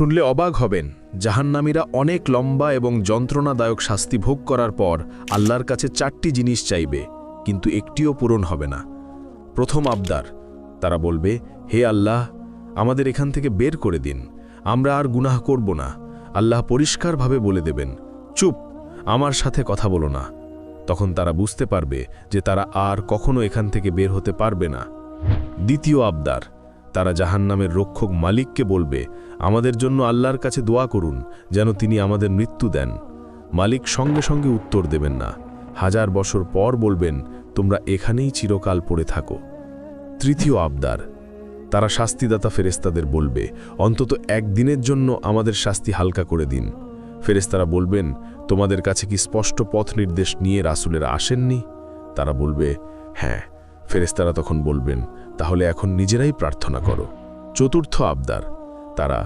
শুনলে অবাক হবেন, জাহান্নামীরা অনেক লম্বা এবং যন্ত্রণাদায়ক শাস্তি ভোগ করার পর আল্লাহর কাছে চারটি জিনিস চাইবে, কিন্তু একটিও পূরণ হবে না। প্রথম আবদার, তারা বলবে, হে আল্লাহ, আমাদের এখান থেকে বের করে দিন, আমরা আর গুনাহ করব না। আল্লাহ পরিষ্কারভাবে বলে দেবেন, চুপ, আমার সাথে কথা বলো না। তখন তারা বুঝতে পারবে যে তারা আর কখনো এখান থেকে বের হতে পারবে না। দ্বিতীয় আবদার তারা জাহান্নামের রক্ষক মালিককে বলবে, আমাদের জন্য আল্লাহর কাছে দোয়া করুন, যেন তিনি আমাদের মৃত্যু দেন। মালিক সঙ্গে সঙ্গে উত্তর দেবেন না। হাজার বছর পর বলবেন, তোমরা এখানেই চিরকাল পড়ে থাকো। তৃতীয় আবদার, তারা শাস্তিদাতা ফেরেস্তাদের বলবে, অন্তত একদিনের জন্য আমাদের শাস্তি হালকা করে দিন। ফেরেস্তারা বলবেন, তোমাদের কাছে কি স্পষ্ট পথ নির্দেশ নিয়ে রাসুলেরা আসেননি? তারা বলবে হ্যাঁ। ফেরেস্তারা তখন বলবেন তাহলে এখন নিজেরাই প্রার্থনা করো। চতুর্থ আবদার তারা